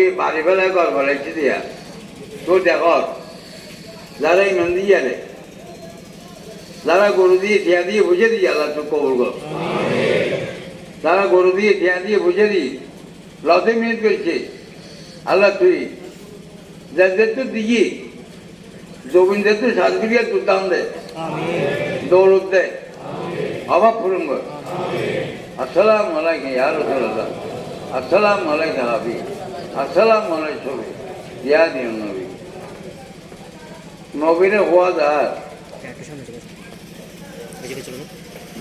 নবী বাড়ি ফেলায় ঘর ফেলাইছি দিয়া। তো দেখ যারা ইমান দিয়ে রে যারা গরু দিয়ে ঠিয়া দিয়ে বুঝে দিই আল্লাহ তো কবর কর যারা গরু দিয়ে ঠিয়া দিয়ে বুঝে দিই লতে মিনিট করছে। আল্লাহ তুই যাদের তো দিই জমিনদের তো সাজগুলিয়া তোর দাম দে। দৌলত দে। অভাব পূরণ কর। আসসালাম আলাইকুম ইয়া রাসূলুল্লাহ। আসসালাম আলাইকুম হাবি আসসালাম আলাইকুম। ইয়া দিন নবী। নবীরে হওয়া দার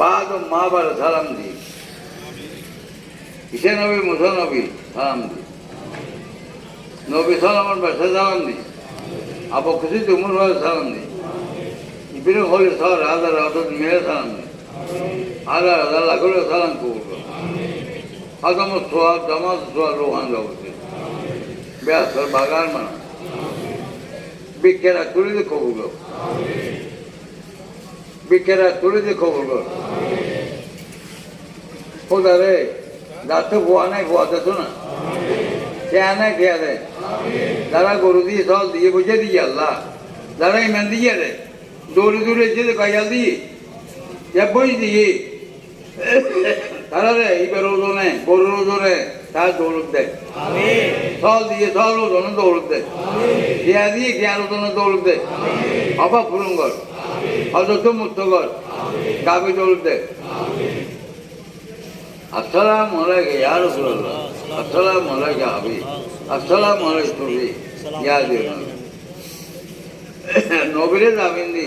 বাদ মা বার সালাম দি। কিসে নবী, মুসা নবী, সালাম দি। নবী সালামের বাসা সালাম দি। আবু খুশি তুমুর ভাবে সালাম দি। ইবিরে হলে সর হাজার অত মেরে সালাম দি। হাজার হাজার লাখলে সালাম করব আগাম সোয়া জামাত সোয়া রোহান জগতে ব্যাস বাগান মানা। বিজ্ঞানা তুলে দিয়ে কবুল বিজ্ঞানা তুলে দিয়ে কর। খোদা রে যাতে গোয়া নাই গোয়া দিত না খেয়া নাই, খেয়া দে যারা গরু দিয়ে সব দিয়ে বুঝে দিয়ে আল্লাহ, যারা ইমান দিয়ে রে, দৌড়ে দৌড়ে যেতে কাইয়াল দিয়ে, যা বই দিয়ে তারা রে এইবার ওজনে গরুর ওজনে তার দৌড় দেয় সল দিয়ে সল ওজনে দৌড় দেয় খেয়া দিয়ে খেয়ার ওজনে দৌড় দেয় অভাব পূরণ কর অযথ মুক্ত কর গাবি দৌড় দেয় আসসালাম আলাইকুম ইয়া রাসূলুল্লাহ আসসালাম আলাইকুম হাবিব আসসালাম আলাইকুম ইয়া দিন নবীরে যাবেন দি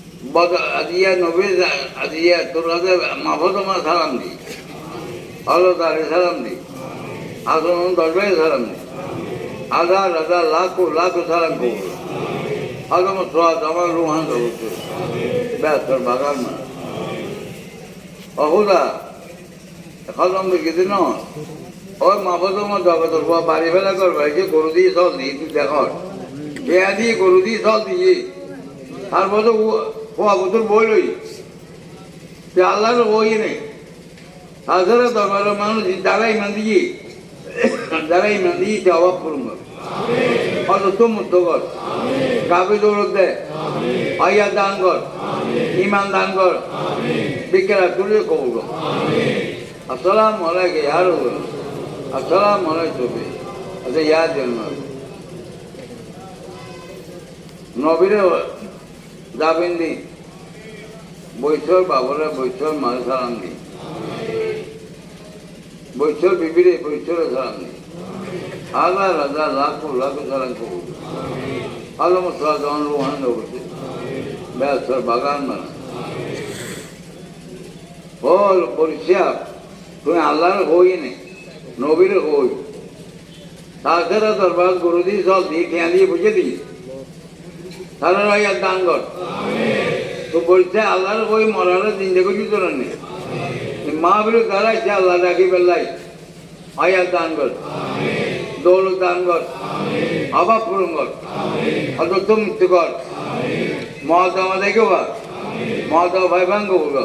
বদ আজিয়া নবী আজিয়া তোর কাছে মাফতমা সালাম দি। আল্লাহ তারে সালাম দি। আসন দরবারে সালাম দি। হাজার হাজার, লাখো লাখো সালাম করব আদম সোয়া আমার রুহান হচ্ছে ব্যাস, তোর বাগান না। অহুদা এখন দেখেছি ন ওই মাফতমা জগতর বাড়ি ফেলা করবে যে গরু দিয়ে চল দিই, তুই দেখ। বেয়া দিয়ে গরু দিয়ে চল দিয়ে তারপর তো খোয়া বছর বই লই। তুই আল্লাহর বই নেই। তাছাড়া দরবারের মানুষ যারা ইমান দিয়ে যারা ইমান দিয়ে সে অভাব পূরণ করে। অত মুক্ত কর। গাভী দৌড় দে। আইয়া দান কর। ইমান দান কর। বিকেরা তুলে কবুল কর। আসসালাম আলাইকুম ইয়ার আসসালাম আলাইকুম আচ্ছা ইয়ার জন্য নবীরে যাবেন দি বৈশ্বর বাবরে বৈশ্বর মাল সালাম দি বৈশ্বর বিবিরে বৈশ্বরে সালাম দি হাজার হাজার লাখো লাখো সালাম কবুল। আলম সালাম রোহান হচ্ছে ব্যাস তোর বাগান মানে। বল পরিষ্কার তুমি আল্লাহর হই নে নবীর হই তাছাড়া দরবার গরু দিয়ে সব দিয়ে খেয়া দিয়ে বুঝে দিই তাহলে রাইয়ার দান কর। তো বলছে, আল্লাহর হই মরার চিন্তা করছি তোর নেই মা বিরু দাঁড়াইছে আল্লাহ ডাকি বেল্লাই আয়ার দান কর, দৌলত দান কর অভাব পূরণ কর অদত্ত মুক্তি কর মহাত্মা দেখে বা মহাত্মা ভাই ভাঙ্গ বলল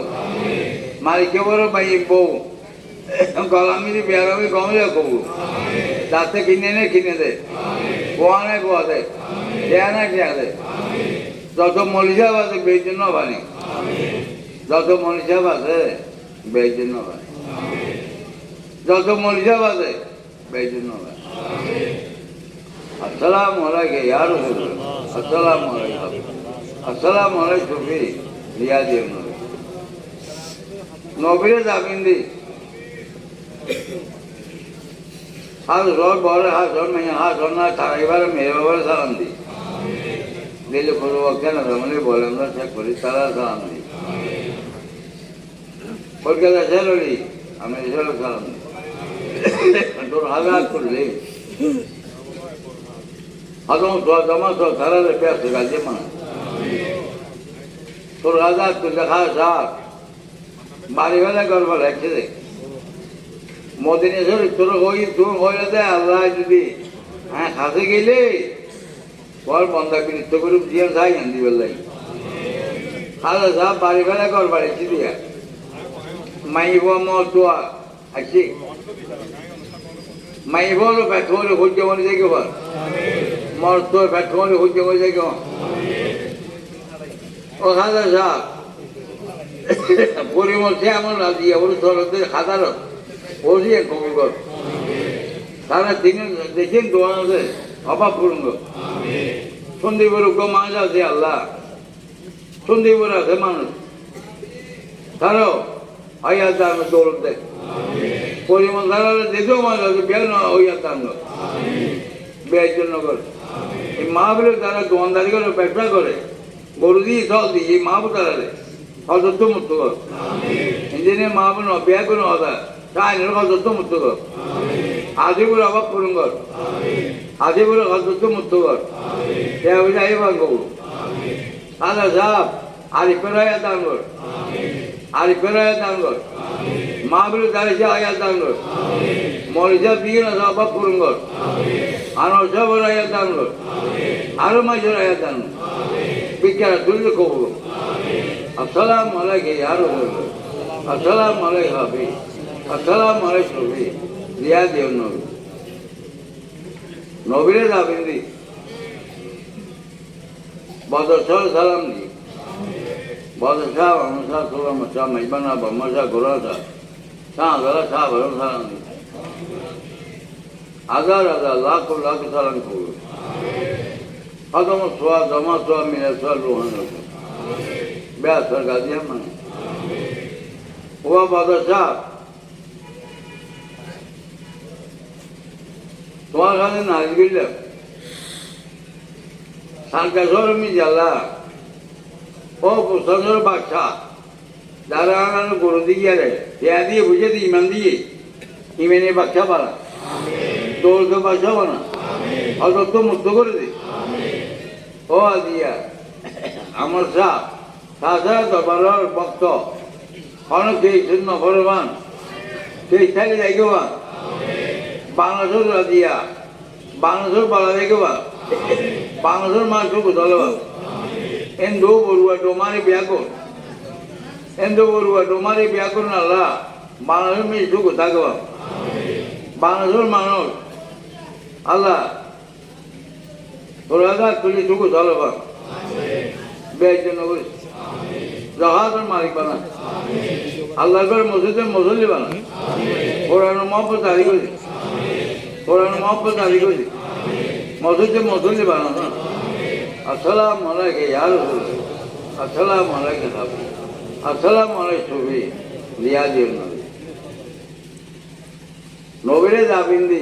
মালিকে বড় ভাই, বউ গলামিরি বেয়ারামি গমলে কবু দাঁতে কিনে নে, কিনে দে। গোয়া নে গোয়া দে দে যত মলিষা বাজে বেজন্য বানি যত মলিষা বাজে বেজন্য বানি যত মলিষা বাজে বেজন্য বানি আসসালামু আলাইকুম, ইয়া রাসূলুল্লাহ। আসসালামু আলাইকুম। আসসালামু আলাইকুম লিয়া দিও নবী। নবীরে যাবেন দি। হাত রড বড় হাত রড মেয়ে হাত রড না এবারে মেয়ে বাবার সালাম দি। Neyle adamını boğalanlar çok böyle sararsa anlayın. Kolkada sen öyle, ama güzel salam. Dur hala kurulu. Adam dua zaman sonra sarar da piyasa geldi bana. Dur hala kurulu ha sağ. Marifede görme lekçede. Modine soru, dur koyayım, dur koyla de Allah'a dedi. Ha, kazı geliyor. বল বন্ধা বিনিত্য করে দিয়ে যাই আনদি বেলাই খাজা সাপ বাড়ি বেলা গর বাড়িছি দিয়া। মাইব মতুয়া আছে মাইব লো পেট্রোল হচ্ছে মনে দেখে বল মর্ত পেট্রোল হচ্ছে মনে দেখে ও খাদা সাহেব পরিমর্শে এমন রাজি ওর তরতে খাতার ওসি কবুল কর। তারা দেখেন তোমাদের অভাব পূরণ কর সন্দীপের উপর মানুষ আছে আল্লাহ। সন্দীপের আছে মানুষ। তারাও আইয়া দান দৌলত দেয়। পরিমাণ তারা দেখেও মানুষ আছে বেল না হইয়া দান ব্যয়ের জন্য করে এই মাহবুলে তারা দোকানদারি করে ব্যবসা করে গরু দিয়ে সব দিয়ে এই মাহবু তারা রে অযত্ন মুক্ত কর। ইঞ্জিনিয়ার মাহবু ন বিয়া কোনো কথা চাইনের অযত্ন মুক্ত কর। সে হয়ে যাই ভাগ দাদা সাহেব আরি ফেরাইয়া দান কর আরি ফেরাইয়া দান কর মাহবুলে দাঁড়িয়ে আয়া দান কর মরিচা দিয়ে না অভাব পূরণ কর আর সব আয়া দান কর আরও মাঝের আয়া দান বিজ্ঞান তুললে কবুল। আসসালাম আলাইকে রাসূলুল্লাহ আসসালাম আলাইহি হাবিব আসসালাম আলাইহি নবী দিয়া দিও নবী নবীরে যাবেন দি বদরসর সালাম দি বদরসা অনুসা সালাম সা মাইবানা বমসা গোরাসা সা গলা সা বরম সালাম দি হাজার হাজার লাখ লাখ সালাম কবুল কদম সোয়া জমা সোয়া মিলে সোয়া রোহান রসুল ব্যাস সরকার দিয়ে মানে ওয়া বাদশাহ তোমার কাছে নাচ গিলে সানকাশর মি জ্বালা ও প্রশাসনের বাচ্চা যারা আমার গরু দিয়ে রে দেয়া দিয়ে বুঝে দি ইমান দিয়ে ইমেনে বাচ্চা পারা দৌড়কে বাচ্চা বানা অযত্ন মুক্ত করে দে বাংলাদেশের দিয়া। বাংলাদেশের বালা দেখবা বাংলাদেশের মানুষ বুঝালবা এন্দো বড়ুয়া ডোমারে বিয়া কর। এন্দো বড়ুয়া ডোমারে বিয়া করুন আল্লাহ বাংলাদেশের মেয়ে সুখ থাকবা বাংলাদেশের মানুষ, আল্লাহ তোরা তুলি সুখ চালবা ব্যয়ের জন্য জাহাজের মালিক বানা। আল্লাহ করে মসজিদে মুসল্লি বানা। কোরআন মহব্বত দাঁড়ি করি। কোরআন মহব্বত দাঁড়ি করি। মসজিদে মুসল্লি বানা না আসসালাম আলাইকে ইয়ার আসসালাম আলাইকে হাবি আসসালাম আলাই ছবি। দিও নবী। নবীরে যাবিন দি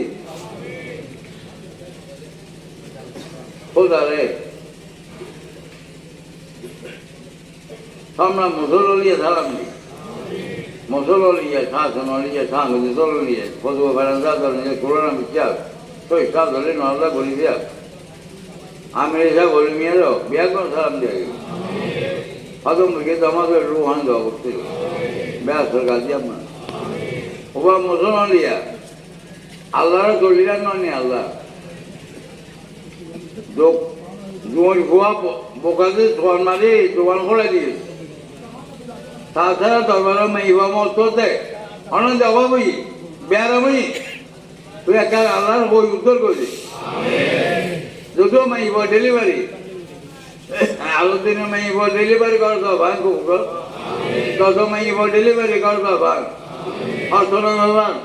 খোদা রে আমরা মুসলিয়ে সালাম দিই। মুসলিয়ে শাসন অলিয়ে সাংগতি তলিয়ে ফতুয়া ফেরান্দা তলিয়ে করোনা বিচার তো সব ধরে নজা বলি দিয়া আমি এসা বলি মেয়েরও বিয়া করে সালাম দিয়ে হয়তো মুখে তো আমাদের রুহান দেওয়া করতে ব্যাস সরকার দিয়ে আপনার ওবা মুসলমান লিয়া আল্লাহর দলিলার নয় তাছাড়া দরবার মাইবা মততে অনন্ত অভাবই বেয়ারামই তুই একটা আল্লাহর বই উত্তর করবি। যদিও মাইব ডেলিভারি। আলো দিনে মাইব ডেলিভারি করতো ভাই খুব যত মাইব ডেলিভারি করতো ভাই অর্থনা ভগবান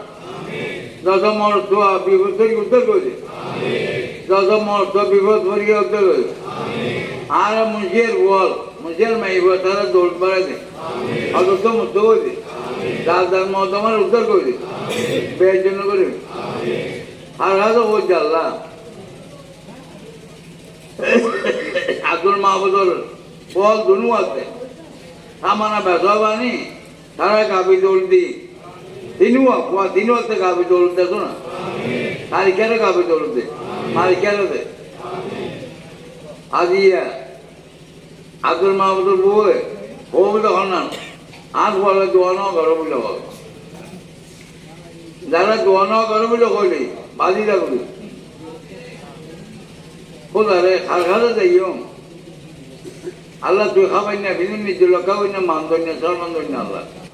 যত মর্ত বিপদ থেকে উত্তর করছে যত মর্ত বিপদ করিয়ে উত্তর করছে আর মুসিয়ার বল মুসিয়ার মাইব তারা দৌড় পারে দেয়। অযথ মুক্ত করে দে যার যার উদ্ধার করে দে ব্যয়ের জন্য করে। আর হয়তো ওই জাল্লা। আব্দুল মাহবুদুর বল দুনু আছে। আমানা বেসা বানি তারা কাবি দৌড় দি তিনু কুয়া তিনু আছে কাবি দৌড় দেছো না। তারি কেন কাবি দৌড় দে মারি কেন দে আজিয়া আব্দুল মাহবুদুর বউয়ে ও বলে হন না। আজ বলে দোয়ানো করো বলে বল। যারা দোয়ানো করো বলে কইলি, বাজি রাখবি। খোদারে খাল খালে যাইও। আল্লাহ তুই খাবাই না বিনিময় দিল খাবাই না মান দই না সম্মান দই আল্লাহ।